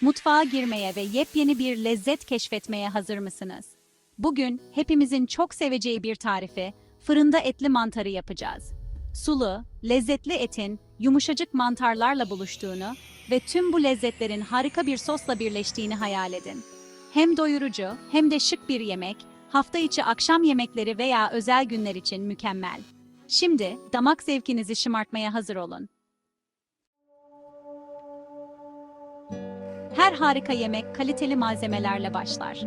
Mutfağa girmeye ve yepyeni bir lezzet keşfetmeye hazır mısınız? Bugün hepimizin çok seveceği bir tarifi, fırında etli mantarı yapacağız. Sulu, lezzetli etin yumuşacık mantarlarla buluştuğunu ve tüm bu lezzetlerin harika bir sosla birleştiğini hayal edin. Hem doyurucu hem de şık bir yemek, hafta içi akşam yemekleri veya özel günler için mükemmel. Şimdi damak zevkinizi şımartmaya hazır olun. Her harika yemek kaliteli malzemelerle başlar.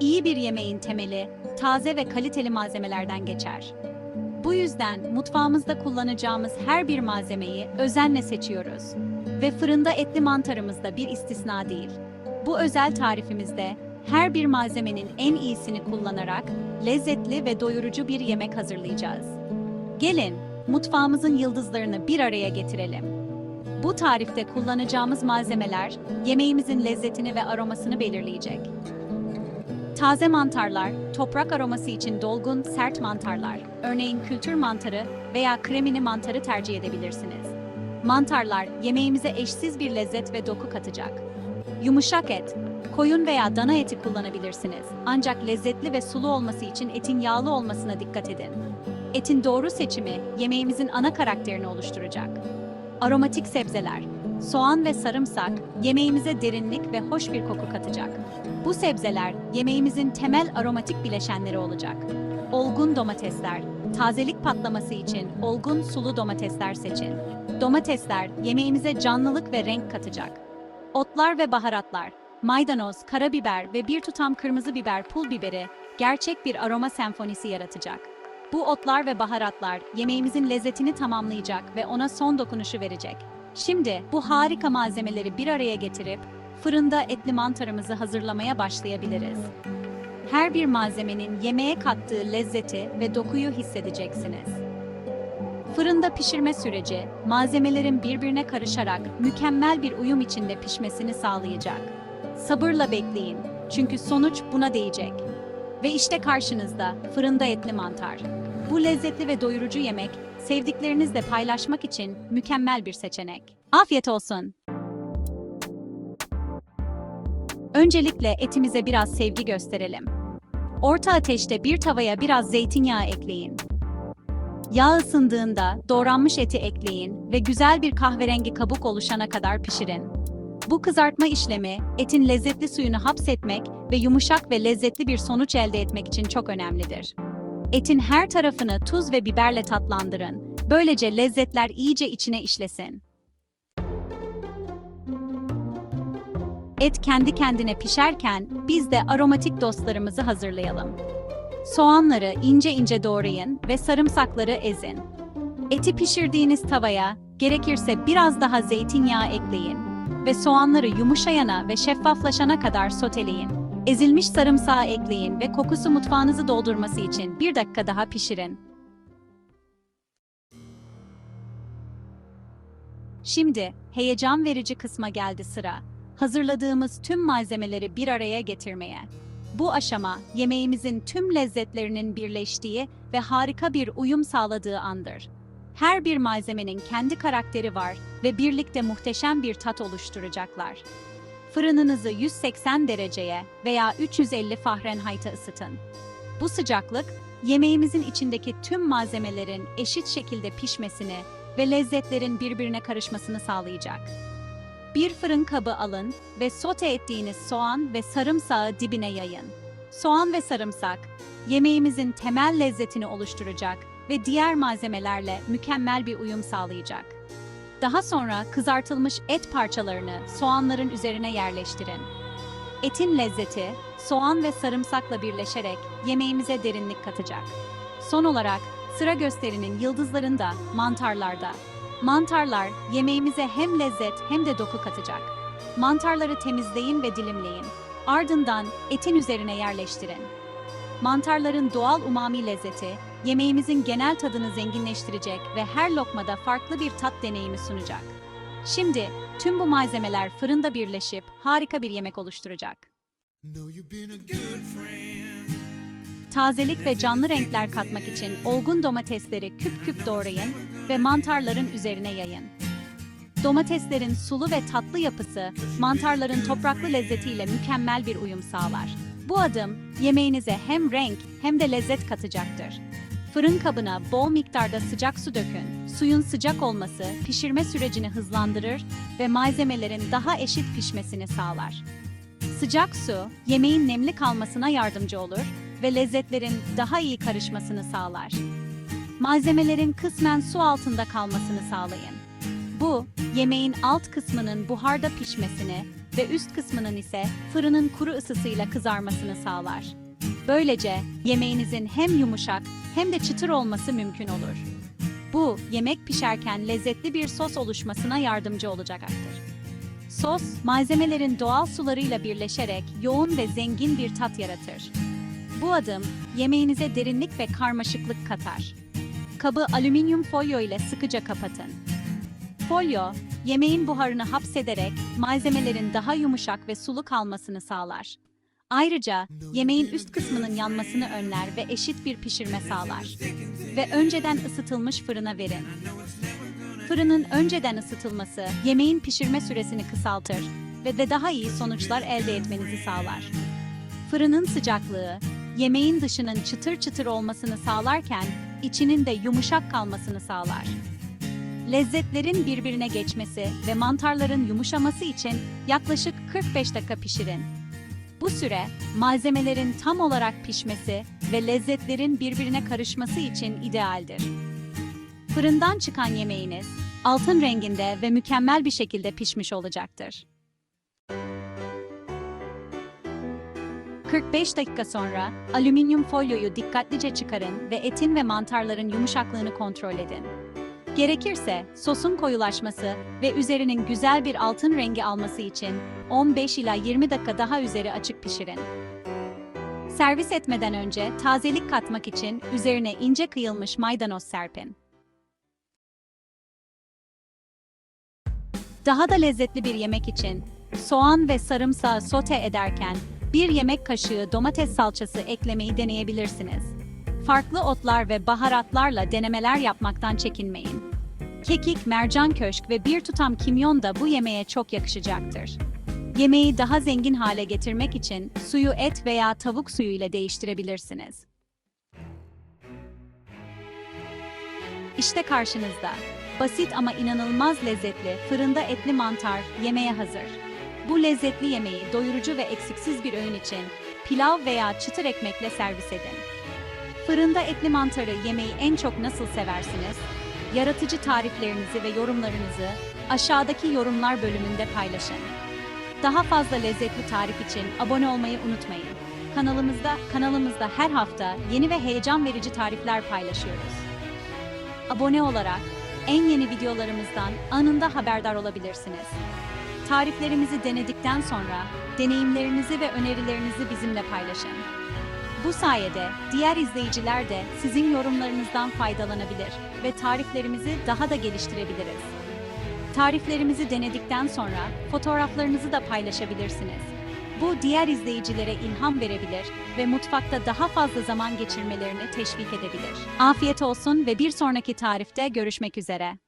İyi bir yemeğin temeli taze ve kaliteli malzemelerden geçer. Bu yüzden mutfağımızda kullanacağımız her bir malzemeyi özenle seçiyoruz. Ve fırında etli mantarımız da bir istisna değil. Bu özel tarifimizde her bir malzemenin en iyisini kullanarak lezzetli ve doyurucu bir yemek hazırlayacağız. Gelin, mutfağımızın yıldızlarını bir araya getirelim. Bu tarifte kullanacağımız malzemeler yemeğimizin lezzetini ve aromasını belirleyecek. Taze mantarlar, toprak aroması için dolgun, sert mantarlar, örneğin kültür mantarı veya kremini mantarı tercih edebilirsiniz. Mantarlar yemeğimize eşsiz bir lezzet ve doku katacak. Yumuşak et, koyun veya dana eti kullanabilirsiniz. Ancak lezzetli ve sulu olması için etin yağlı olmasına dikkat edin. Etin doğru seçimi yemeğimizin ana karakterini oluşturacak. Aromatik sebzeler, soğan ve sarımsak yemeğimize derinlik ve hoş bir koku katacak. Bu sebzeler yemeğimizin temel aromatik bileşenleri olacak. Olgun domatesler, tazelik patlaması için olgun sulu domatesler seçin. Domatesler yemeğimize canlılık ve renk katacak. Otlar ve baharatlar, maydanoz, karabiber ve bir tutam kırmızı biber, pul biberi gerçek bir aroma senfonisi yaratacak. Bu otlar ve baharatlar yemeğimizin lezzetini tamamlayacak ve ona son dokunuşu verecek. Şimdi bu harika malzemeleri bir araya getirip fırında etli mantarımızı hazırlamaya başlayabiliriz. Her bir malzemenin yemeğe kattığı lezzeti ve dokuyu hissedeceksiniz. Fırında pişirme süreci, malzemelerin birbirine karışarak mükemmel bir uyum içinde pişmesini sağlayacak. Sabırla bekleyin, çünkü sonuç buna değecek. Ve işte karşınızda fırında etli mantar. Bu lezzetli ve doyurucu yemek, sevdiklerinizle paylaşmak için mükemmel bir seçenek. Afiyet olsun. Öncelikle etimize biraz sevgi gösterelim. Orta ateşte bir tavaya biraz zeytinyağı ekleyin. Yağ ısındığında doğranmış eti ekleyin ve güzel bir kahverengi kabuk oluşana kadar pişirin. Bu kızartma işlemi etin lezzetli suyunu hapsetmek ve yumuşak ve lezzetli bir sonuç elde etmek için çok önemlidir. Etin her tarafını tuz ve biberle tatlandırın. Böylece lezzetler iyice içine işlesin. Et kendi kendine pişerken biz de aromatik dostlarımızı hazırlayalım. Soğanları ince ince doğrayın ve sarımsakları ezin. Eti pişirdiğiniz tavaya gerekirse biraz daha zeytinyağı ekleyin ve soğanları yumuşayana ve şeffaflaşana kadar soteleyin. Ezilmiş sarımsağı ekleyin ve kokusu mutfağınızı doldurması için bir dakika daha pişirin. Şimdi heyecan verici kısma geldi sıra. Hazırladığımız tüm malzemeleri bir araya getirmeye. Bu aşama yemeğimizin tüm lezzetlerinin birleştiği ve harika bir uyum sağladığı andır. Her bir malzemenin kendi karakteri var ve birlikte muhteşem bir tat oluşturacaklar. Fırınınızı 180 dereceye veya 350 Fahrenheit'a ısıtın. Bu sıcaklık yemeğimizin içindeki tüm malzemelerin eşit şekilde pişmesini ve lezzetlerin birbirine karışmasını sağlayacak. Bir fırın kabı alın ve sote ettiğiniz soğan ve sarımsağı dibine yayın. Soğan ve sarımsak yemeğimizin temel lezzetini oluşturacak ve diğer malzemelerle mükemmel bir uyum sağlayacak. Daha sonra kızartılmış et parçalarını soğanların üzerine yerleştirin. Etin lezzeti soğan ve sarımsakla birleşerek yemeğimize derinlik katacak. Son olarak sıra gösterinin yıldızlarında, mantarlarda. Mantarlar yemeğimize hem lezzet hem de doku katacak. Mantarları temizleyin ve dilimleyin. Ardından etin üzerine yerleştirin. Mantarların doğal umami lezzeti yemeğimizin genel tadını zenginleştirecek ve her lokmada farklı bir tat deneyimi sunacak. Şimdi tüm bu malzemeler fırında birleşip harika bir yemek oluşturacak. Tazelik ve canlı renkler katmak için olgun domatesleri küp küp doğrayın ve mantarların üzerine yayın. Domateslerin sulu ve tatlı yapısı, mantarların topraklı lezzetiyle mükemmel bir uyum sağlar. Bu adım yemeğinize hem renk hem de lezzet katacaktır. Fırın kabına bol miktarda sıcak su dökün. Suyun sıcak olması pişirme sürecini hızlandırır ve malzemelerin daha eşit pişmesini sağlar. Sıcak su, yemeğin nemli kalmasına yardımcı olur ve lezzetlerin daha iyi karışmasını sağlar. Malzemelerin kısmen su altında kalmasını sağlayın. Bu, yemeğin alt kısmının buharda pişmesini ve üst kısmının ise fırının kuru ısısıyla kızarmasını sağlar. Böylece yemeğinizin hem yumuşak hem de çıtır olması mümkün olur. Bu, yemek pişerken lezzetli bir sos oluşmasına yardımcı olacaktır. Sos, malzemelerin doğal sularıyla birleşerek yoğun ve zengin bir tat yaratır. Bu adım, yemeğinize derinlik ve karmaşıklık katar. Kabı alüminyum folyo ile sıkıca kapatın. Folyo, yemeğin buharını hapsederek malzemelerin daha yumuşak ve sulu kalmasını sağlar. Ayrıca yemeğin üst kısmının yanmasını önler ve eşit bir pişirme sağlar. Ve önceden ısıtılmış fırına verin. Fırının önceden ısıtılması yemeğin pişirme süresini kısaltır ve de daha iyi sonuçlar elde etmenizi sağlar. Fırının sıcaklığı, yemeğin dışının çıtır çıtır olmasını sağlarken içinin de yumuşak kalmasını sağlar. Lezzetlerin birbirine geçmesi ve mantarların yumuşaması için yaklaşık 45 dakika pişirin. Bu süre, malzemelerin tam olarak pişmesi ve lezzetlerin birbirine karışması için idealdir. Fırından çıkan yemeğiniz, altın renginde ve mükemmel bir şekilde pişmiş olacaktır. 45 dakika sonra alüminyum folyoyu dikkatlice çıkarın ve etin ve mantarların yumuşaklığını kontrol edin. Gerekirse sosun koyulaşması ve üzerinin güzel bir altın rengi alması için 15 ila 20 dakika daha üzeri açık pişirin. Servis etmeden önce tazelik katmak için üzerine ince kıyılmış maydanoz serpin. Daha da lezzetli bir yemek için soğan ve sarımsağı sote ederken bir yemek kaşığı domates salçası eklemeyi deneyebilirsiniz. Farklı otlar ve baharatlarla denemeler yapmaktan çekinmeyin. Kekik, mercan köşk ve bir tutam kimyon da bu yemeğe çok yakışacaktır. Yemeği daha zengin hale getirmek için suyu et veya tavuk suyu ile değiştirebilirsiniz. İşte karşınızda. Basit ama inanılmaz lezzetli fırında etli mantar yemeğe hazır. Bu lezzetli yemeği doyurucu ve eksiksiz bir öğün için pilav veya çıtır ekmekle servis edin. Fırında etli mantarı yemeği en çok nasıl seversiniz? Yaratıcı tariflerinizi ve yorumlarınızı aşağıdaki yorumlar bölümünde paylaşın. Daha fazla lezzetli tarif için abone olmayı unutmayın. Kanalımızda kanalımızda her hafta yeni ve heyecan verici tarifler paylaşıyoruz. Abone olarak en yeni videolarımızdan anında haberdar olabilirsiniz. Tariflerimizi denedikten sonra deneyimlerinizi ve önerilerinizi bizimle paylaşın. Bu sayede diğer izleyiciler de sizin yorumlarınızdan faydalanabilir ve tariflerimizi daha da geliştirebiliriz. Tariflerimizi denedikten sonra fotoğraflarınızı da paylaşabilirsiniz. Bu diğer izleyicilere ilham verebilir ve mutfakta daha fazla zaman geçirmelerini teşvik edebilir. Afiyet olsun ve bir sonraki tarifte görüşmek üzere.